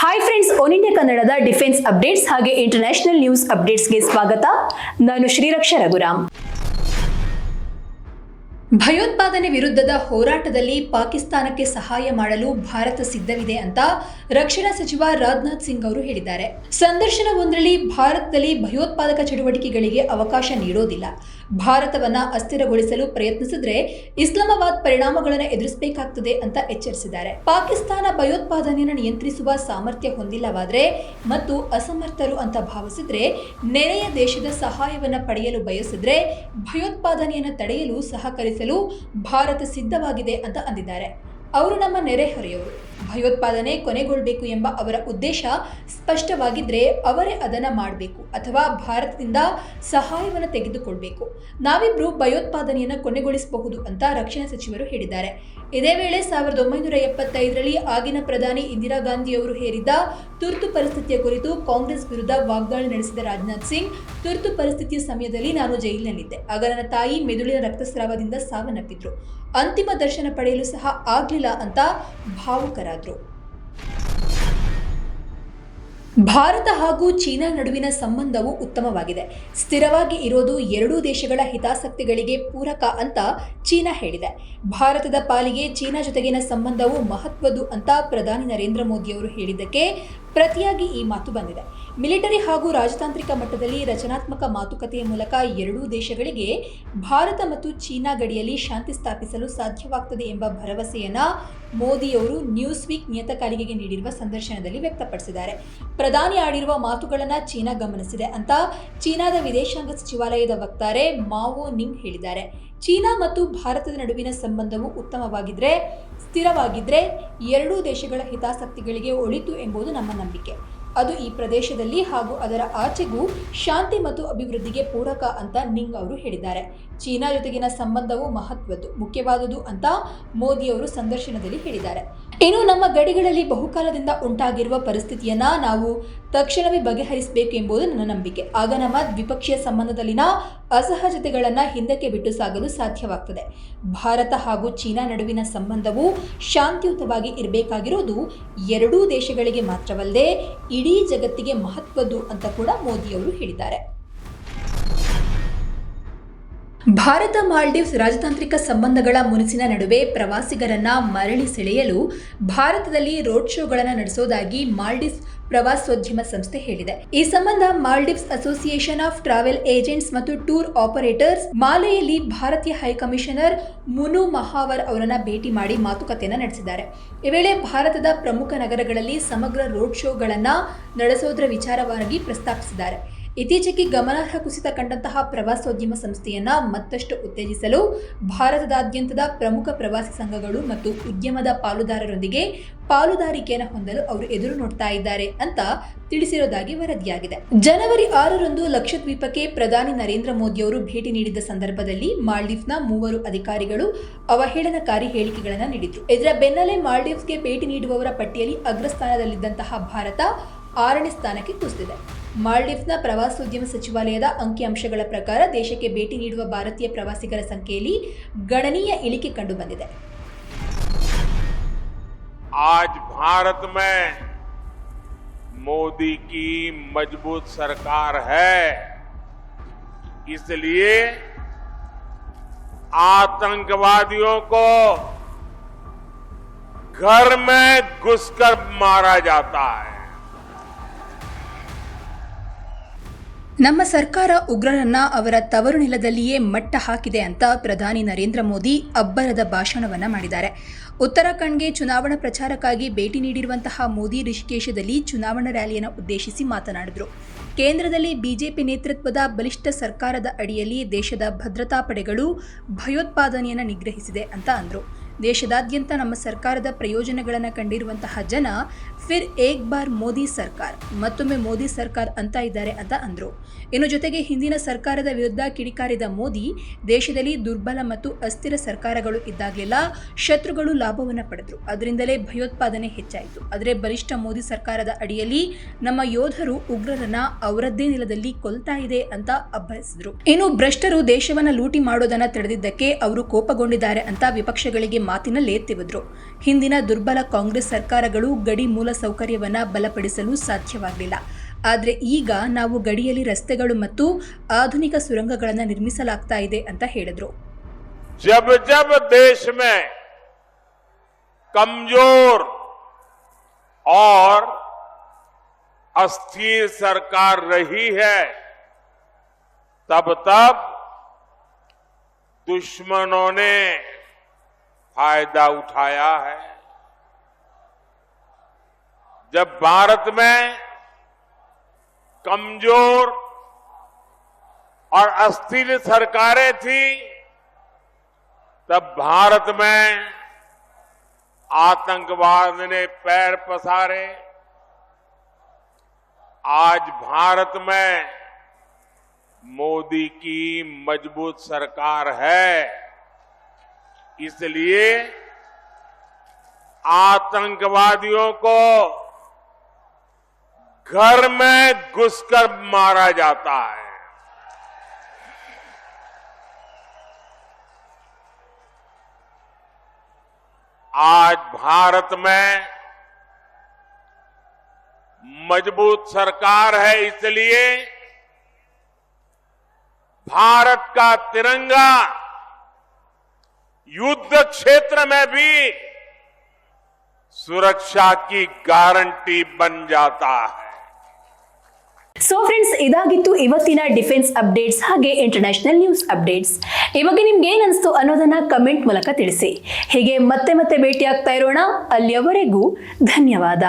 Hi friends one India ಕನ್ನಡದ defence updates ಹಾಗೆ international news ಅಪ್ಡೇಟ್ಸ್ಗೆ ಸ್ವಾಗತ. ನಾನು ಶ್ರೀರಕ್ಷ ರಘುರಾಮ್. ಭಯೋತ್ಪಾದನೆ ವಿರುದ್ಧದ ಹೋರಾಟದಲ್ಲಿ ಪಾಕಿಸ್ತಾನಕ್ಕೆ ಸಹಾಯ ಮಾಡಲು ಭಾರತ ಸಿದ್ಧವಿದೆ ಅಂತ ರಕ್ಷಣಾ ಸಚಿವ ರಾಜನಾಥ್ ಸಿಂಗ್ ಅವರು ಹೇಳಿದ್ದಾರೆ. ಸಂದರ್ಶನವೊಂದರಲ್ಲಿ ಭಾರತದಲ್ಲಿ ಭಯೋತ್ಪಾದಕ ಚಟುವಟಿಕೆಗಳಿಗೆ ಅವಕಾಶ ನೀಡೋದಿಲ್ಲ. ಭಾರತವನ್ನ ಅಸ್ಥಿರಗೊಳಿಸಲು ಪ್ರಯತ್ನಿಸಿದ್ರೆ ಇಸ್ಲಾಮಾಬಾದ್ ಪರಿಣಾಮಗಳನ್ನು ಎದುರಿಸಬೇಕಾಗ್ತದೆ ಅಂತ ಎಚ್ಚರಿಸಿದ್ದಾರೆ. ಪಾಕಿಸ್ತಾನ ಭಯೋತ್ಪಾದನೆಯನ್ನು ನಿಯಂತ್ರಿಸುವ ಸಾಮರ್ಥ್ಯ ಹೊಂದಿಲ್ಲವಾದರೆ ಮತ್ತು ಅಸಮರ್ಥರು ಅಂತ ಭಾವಿಸಿದ್ರೆ ನೆರೆಯ ದೇಶದ ಸಹಾಯವನ್ನು ಪಡೆಯಲು ಬಯಸಿದ್ರೆ ಭಯೋತ್ಪಾದನೆಯನ್ನು ತಡೆಯಲು ಸಹಕರಿಸಲು ಭಾರತ ಸಿದ್ಧವಾಗಿದೆ ಅಂತ ಅಂದಿದ್ದಾರೆ. ಅವರು ನಮ್ಮ ನೆರೆಹೊರೆಯವರು. ಭಯೋತ್ಪಾದನೆ ಕೊನೆಗೊಳ್ಳಬೇಕು ಎಂಬ ಅವರ ಉದ್ದೇಶ ಸ್ಪಷ್ಟವಾಗಿದ್ರೆ ಅವರೇ ಅದನ್ನು ಮಾಡಬೇಕು ಅಥವಾ ಭಾರತದಿಂದ ಸಹಾಯವನ್ನು ತೆಗೆದುಕೊಳ್ಬೇಕು. ನಾವಿಬ್ಬರು ಭಯೋತ್ಪಾದನೆಯನ್ನು ಕೊನೆಗೊಳಿಸಬಹುದು ಅಂತ ರಕ್ಷಣಾ ಸಚಿವರು ಹೇಳಿದ್ದಾರೆ. ಇದೇ ವೇಳೆ ಸಾವಿರದ ಒಂಬೈನೂರ ಎಪ್ಪತ್ತೈದರಲ್ಲಿ ಆಗಿನ ಪ್ರಧಾನಿ ಇಂದಿರಾ ಗಾಂಧಿಯವರು ಹೇರಿದ್ದ ತುರ್ತು ಪರಿಸ್ಥಿತಿಯ ಕುರಿತು ಕಾಂಗ್ರೆಸ್ ವಿರುದ್ಧ ವಾಗ್ದಾಳಿ ನಡೆಸಿದ ರಾಜನಾಥ್ ಸಿಂಗ್, ತುರ್ತು ಪರಿಸ್ಥಿತಿಯ ಸಮಯದಲ್ಲಿ ನಾನು ಜೈಲಿನಲ್ಲಿದ್ದೆ. ಆಗ ನನ್ನ ತಾಯಿ ಮೆದುಳಿನ ರಕ್ತಸ್ರಾವದಿಂದ ಸಾವನ್ನಪ್ಪಿದ್ರು. ಅಂತಿಮ ದರ್ಶನ ಪಡೆಯಲು ಸಹ ಆಗ್ಲಿಲ್ಲ ಅಂತ ಭಾವುಕರಾದ್ರು. ಭಾರತ ಹಾಗೂ ಚೀನಾ ನಡುವಿನ ಸಂಬಂಧವು ಉತ್ತಮವಾಗಿದೆ. ಸ್ಥಿರವಾಗಿ ಇರೋದು ಎರಡೂ ದೇಶಗಳ ಹಿತಾಸಕ್ತಿಗಳಿಗೆ ಪೂರಕ ಅಂತ ಚೀನಾ ಹೇಳಿದೆ. ಭಾರತದ ಪಾಲಿಗೆ ಚೀನಾ ಜೊತೆಗಿನ ಸಂಬಂಧವು ಮಹತ್ವದ್ದು ಅಂತ ಪ್ರಧಾನಿ ನರೇಂದ್ರ ಮೋದಿ ಅವರು ಹೇಳಿದ್ದಕ್ಕೆ ಪ್ರತಿಯಾಗಿ ಈ ಮಾತು ಬಂದಿದೆ. ಮಿಲಿಟರಿ ಹಾಗೂ ರಾಜತಾಂತ್ರಿಕ ಮಟ್ಟದಲ್ಲಿ ರಚನಾತ್ಮಕ ಮಾತುಕತೆಯ ಮೂಲಕ ಎರಡೂ ದೇಶಗಳಿಗೆ ಭಾರತ ಮತ್ತು ಚೀನಾ ಗಡಿಯಲ್ಲಿ ಶಾಂತಿ ಸ್ಥಾಪಿಸಲು ಸಾಧ್ಯವಾಗ್ತದೆ ಎಂಬ ಭರವಸೆಯನ್ನ ಮೋದಿಯವರು ನ್ಯೂಸ್ ವೀಕ್ ನಿಯತಕಾಲಿಕೆಗೆ ನೀಡಿರುವ ಸಂದರ್ಶನದಲ್ಲಿ ವ್ಯಕ್ತಪಡಿಸಿದ್ದಾರೆ. ಪ್ರಧಾನಿ ಆಡಿರುವ ಮಾತುಗಳನ್ನು ಚೀನಾ ಗಮನಿಸಿದೆ ಅಂತ ಚೀನಾದ ವಿದೇಶಾಂಗ ಸಚಿವಾಲಯದ ವಕ್ತಾರೆ ಮಾವೋ ನಿಂಗ್ ಹೇಳಿದ್ದಾರೆ. ಚೀನಾ ಮತ್ತು ಭಾರತದ ನಡುವಿನ ಸಂಬಂಧವು ಉತ್ತಮವಾಗಿದ್ದರೆ ಸ್ಥಿರವಾಗಿದ್ದರೆ ಎರಡೂ ದೇಶಗಳ ಹಿತಾಸಕ್ತಿಗಳಿಗೆ ಒಳಿತು ಎಂಬುದು ನಮ್ಮ ನಂಬಿಕೆ. ಅದು ಈ ಪ್ರದೇಶದಲ್ಲಿ ಹಾಗೂ ಅದರ ಆಚೆಗೂ ಶಾಂತಿ ಮತ್ತು ಅಭಿವೃದ್ಧಿಗೆ ಪೂರಕ ಅಂತ ನಿಂಗ್ ಅವರು ಹೇಳಿದ್ದಾರೆ. ಚೀನಾ ಜೊತೆಗಿನ ಸಂಬಂಧವು ಮಹತ್ವದ್ದು, ಮುಖ್ಯವಾದುದು ಅಂತ ಮೋದಿ ಅವರು ಸಂದರ್ಶನದಲ್ಲಿ ಹೇಳಿದ್ದಾರೆ. ಇನ್ನು ನಮ್ಮ ಗಡಿಗಳಲ್ಲಿ ಬಹುಕಾಲದಿಂದ ಉಂಟಾಗಿರುವ ಪರಿಸ್ಥಿತಿಯನ್ನ ನಾವು ತಕ್ಷಣವೇ ಬಗೆಹರಿಸಬೇಕು ಎಂಬುದು ನನ್ನ ನಂಬಿಕೆ. ಆಗ ನಮ್ಮ ದ್ವಿಪಕ್ಷೀಯ ಸಂಬಂಧದಲ್ಲಿನ ಅಸಹಜತೆಗಳನ್ನು ಹಿಂದಕ್ಕೆ ಬಿಟ್ಟು ಸಾಗಲು ಸಾಧ್ಯವಾಗ್ತದೆ. ಭಾರತ ಹಾಗೂ ಚೀನಾ ನಡುವಿನ ಸಂಬಂಧವು ಶಾಂತಿಯುತವಾಗಿ ಇರಬೇಕಾಗಿರೋದು ಎರಡೂ ದೇಶಗಳಿಗೆ ಮಾತ್ರವಲ್ಲದೆ ಇಡೀ ಜಗತ್ತಿಗೆ ಮಹತ್ವದ್ದು ಅಂತ ಕೂಡ ಮೋದಿಯವರು ಹೇಳಿದ್ದಾರೆ. ಭಾರತ ಮಾಲ್ಡೀವ್ಸ್ ರಾಜತಾಂತ್ರಿಕ ಸಂಬಂಧಗಳ ಮುನಿಸಿನ ನಡುವೆ ಪ್ರವಾಸಿಗರನ್ನ ಮರಳಿ ಸೆಳೆಯಲು ಭಾರತದಲ್ಲಿ ರೋಡ್ ಶೋಗಳನ್ನು ನಡೆಸೋದಾಗಿ ಮಾಲ್ಡೀವ್ಸ್ ಪ್ರವಾಸೋದ್ಯಮ ಸಂಸ್ಥೆ ಹೇಳಿದೆ. ಈ ಸಂಬಂಧ Maldives association of travel agents ಮತ್ತು ಟೂರ್ ಆಪರೇಟರ್ಸ್ ಮಾಲೆಯಲ್ಲಿ ಭಾರತೀಯ ಹೈಕಮಿಷನರ್ ಮುನು ಮಹಾವರ್ ಅವರನ್ನ ಭೇಟಿ ಮಾಡಿ ಮಾತುಕತೆಯನ್ನು ನಡೆಸಿದ್ದಾರೆ. ಈ ವೇಳೆ ಭಾರತದ ಪ್ರಮುಖ ನಗರಗಳಲ್ಲಿ ಸಮಗ್ರ ರೋಡ್ ಶೋಗಳನ್ನು ನಡೆಸೋದರ ವಿಚಾರವಾಗಿ ಪ್ರಸ್ತಾಪಿಸಿದ್ದಾರೆ. ಇತ್ತೀಚೆಗೆ ಗಮನಾರ್ಹ ಕುಸಿತ ಕಂಡಂತಹ ಪ್ರವಾಸೋದ್ಯಮ ಸಂಸ್ಥೆಯನ್ನ ಮತ್ತಷ್ಟು ಉತ್ತೇಜಿಸಲು ಭಾರತದಾದ್ಯಂತದ ಪ್ರಮುಖ ಪ್ರವಾಸಿ ಸಂಘಗಳು ಮತ್ತು ಉದ್ಯಮದ ಪಾಲುದಾರರೊಂದಿಗೆ ಪಾಲುದಾರಿಕೆಯನ್ನು ಹೊಂದಲು ಅವರು ಎದುರು ನೋಡ್ತಾ ಇದ್ದಾರೆ ಅಂತ ತಿಳಿಸಿರೋದಾಗಿ ವರದಿಯಾಗಿದೆ. ಜನವರಿ ಆರರಂದು ಲಕ್ಷದ್ವೀಪಕ್ಕೆ ಪ್ರಧಾನಿ ನರೇಂದ್ರ ಮೋದಿ ಅವರು ಭೇಟಿ ನೀಡಿದ್ದ ಸಂದರ್ಭದಲ್ಲಿ ಮಾಲ್ಡೀವ್ಸ್ನ ಮೂವರು ಅಧಿಕಾರಿಗಳು ಅವಹೇಳನಕಾರಿ ಹೇಳಿಕೆಗಳನ್ನು ನೀಡಿದ್ರು. ಇದರ ಬೆನ್ನಲ್ಲೇ ಮಾಲ್ಡೀವ್ಸ್ಗೆ ಭೇಟಿ ನೀಡುವವರ ಪಟ್ಟಿಯಲ್ಲಿ ಅಗ್ರಸ್ಥಾನದಲ್ಲಿದ್ದಂತಹ ಭಾರತ ಆರನೇ ಸ್ಥಾನಕ್ಕೆ ಕುಸಿದಿದೆ. ಮಾಲ್ಡೀವ್ಸ್ನ ಪ್ರವಾಸೋದ್ಯಮ ಸಚಿವಾಲಯದ ಅಂಕಿಅಂಶಗಳ ಪ್ರಕಾರ ದೇಶಕ್ಕೆ ಭೇಟಿ ನೀಡುವ ಭಾರತೀಯ ಪ್ರವಾಸಿಗರ ಸಂಖ್ಯೆಯಲ್ಲಿ ಗಣನೀಯ ಇಳಿಕೆ ಕಂಡುಬಂದಿದೆ आज भारत में मोदी की मजबूत सरकार है इसलिए आतंकवादियों को घर में घुसकर मारा जाता है ನಮ್ಮ ಸರ್ಕಾರ ಉಗ್ರರನ್ನ ಅವರ ತವರು ನೆಲದಲ್ಲಿಯೇ ಮಟ್ಟ ಹಾಕಿದೆ ಅಂತ ಪ್ರಧಾನಿ ನರೇಂದ್ರ ಮೋದಿ ಅಬ್ಬರದ ಭಾಷಣವನ್ನ ಮಾಡಿದ್ದಾರೆ. ಉತ್ತರಾಖಂಡ್ಗೆ ಚುನಾವಣಾ ಪ್ರಚಾರಕ್ಕಾಗಿ ಭೇಟಿ ನೀಡಿರುವಂತಹ ಮೋದಿ ಋಷಿಕೇಶದಲ್ಲಿ ಚುನಾವಣಾ ರ್ಯಾಲಿಯನ್ನು ಉದ್ದೇಶಿಸಿ ಮಾತನಾಡಿದರು. ಕೇಂದ್ರದಲ್ಲಿ ಬಿಜೆಪಿ ನೇತೃತ್ವದ ಬಲಿಷ್ಠ ಸರ್ಕಾರದ ಅಡಿಯಲ್ಲಿ ದೇಶದ ಭದ್ರತಾ ಪಡೆಗಳು ಭಯೋತ್ಪಾದನೆಯನ್ನು ನಿಗ್ರಹಿಸಿದೆ ಅಂತ ಅಂದರು. ದೇಶದಾದ್ಯಂತ ನಮ್ಮ ಸರ್ಕಾರದ ಪ್ರಯೋಜನಗಳನ್ನು ಕಂಡಿರುವಂತಹ ಜನ ಫಿರ್ ಏಕ್ ಬಾರ್ ಮೋದಿ ಸರ್ಕಾರ್, ಮತ್ತೊಮ್ಮೆ ಮೋದಿ ಸರ್ಕಾರ್ ಅಂತ ಇದ್ದಾರೆ ಅಂತ ಅಂದರು. ಇನ್ನು ಜೊತೆಗೆ ಹಿಂದಿನ ಸರ್ಕಾರದ ವಿರುದ್ಧ ಕಿಡಿಕಾರಿದ ಮೋದಿ, ದೇಶದಲ್ಲಿ ದುರ್ಬಲ ಮತ್ತು ಅಸ್ಥಿರ ಸರ್ಕಾರಗಳು ಇದ್ದಾಗಲೆಲ್ಲ ಶತ್ರುಗಳು ಲಾಭವನ್ನು ಪಡೆದರು. ಅದರಿಂದಲೇ ಭಯೋತ್ಪಾದನೆ ಹೆಚ್ಚಾಯಿತು. ಆದರೆ ಬಲಿಷ್ಠ ಮೋದಿ ಸರ್ಕಾರದ ಅಡಿಯಲ್ಲಿ ನಮ್ಮ ಯೋಧರು ಉಗ್ರರನ್ನ ಅವರದ್ದೇ ನೆಲದಲ್ಲಿ ಕೊಲ್ತಾ ಇದೆ ಅಂತ ಅಬ್ಬರಿಸಿದ್ರು. ಇನ್ನು ಭ್ರಷ್ಟರು ದೇಶವನ್ನ ಲೂಟಿ ಮಾಡೋದನ್ನ ತಡೆದಿದ್ದಕ್ಕೆ ಅವರು ಕೋಪಗೊಂಡಿದ್ದಾರೆ ಅಂತ ವಿಪಕ್ಷಗಳಿಗೆ ಮಾತಿನಲ್ಲೇ ತಿವಿದ್ರು ಹಿಂದಿನ ದುರ್ಬಲ ಕಾಂಗ್ರೆಸ್ ಸರ್ಕಾರಗಳು ಗಡಿ ಮೂಲಸೌಕರ್ಯವನ್ನ ಬಲಪಡಿಸಲು ಸಾಧ್ಯವಾಗಲಿಲ್ಲ ಆದರೆ ಈಗ ನಾವು ಗಡಿಯಲ್ಲಿ ರಸ್ತೆಗಳು ಮತ್ತು ಆಧುನಿಕ ಸುರಂಗಗಳನ್ನು ನಿರ್ಮಿಸಲಾಗ್ತಾ ಇದೆ ಅಂತ ಹೇಳಿದ್ರು जब जब देश में कमजोर और अस्थिर सरकार रही है तब तब दुश्मनों ने फ़ायदा उठाया है। जब भारत में कमज़ोर और अस्थिर सरकारें थी, तब भारत में आतंकवाद ने पैर पसारे। आज भारत में मोदी की मज़बूत सरकार है। इसलिए आतंकवादियों को घर में घुसकर मारा जाता है। आज भारत में मज़बूत सरकार है, इसलिए भारत का तिरंगा युद्ध क्षेत्र में भी सुरक्षा की गारंटी बन जाता है ಸೊ ಫ್ರೆಂಡ್ಸ್ ಇದಾಗಿತ್ತು ಇವತ್ತಿನ ಡಿಫೆನ್ಸ್ ಅಪ್ಡೇಟ್ಸ್ ಹಾಗೆ ಇಂಟರ್ನ್ಯಾಷನಲ್ ನ್ಯೂಸ್ ಅಪ್ಡೇಟ್ಸ್ ಈ ಬಗ್ಗೆ ನಿಮ್ಗೆ ಏನ್ ಅನಿಸ್ತು ಅನ್ನೋದನ್ನ ಕಮೆಂಟ್ ಮೂಲಕ ತಿಳಿಸಿ ಹೀಗೆ ಮತ್ತೆ ಮತ್ತೆ ಭೇಟಿ ಆಗ್ತಾ ಇರೋಣ ಅಲ್ಲಿಯವರೆಗೂ ಧನ್ಯವಾದ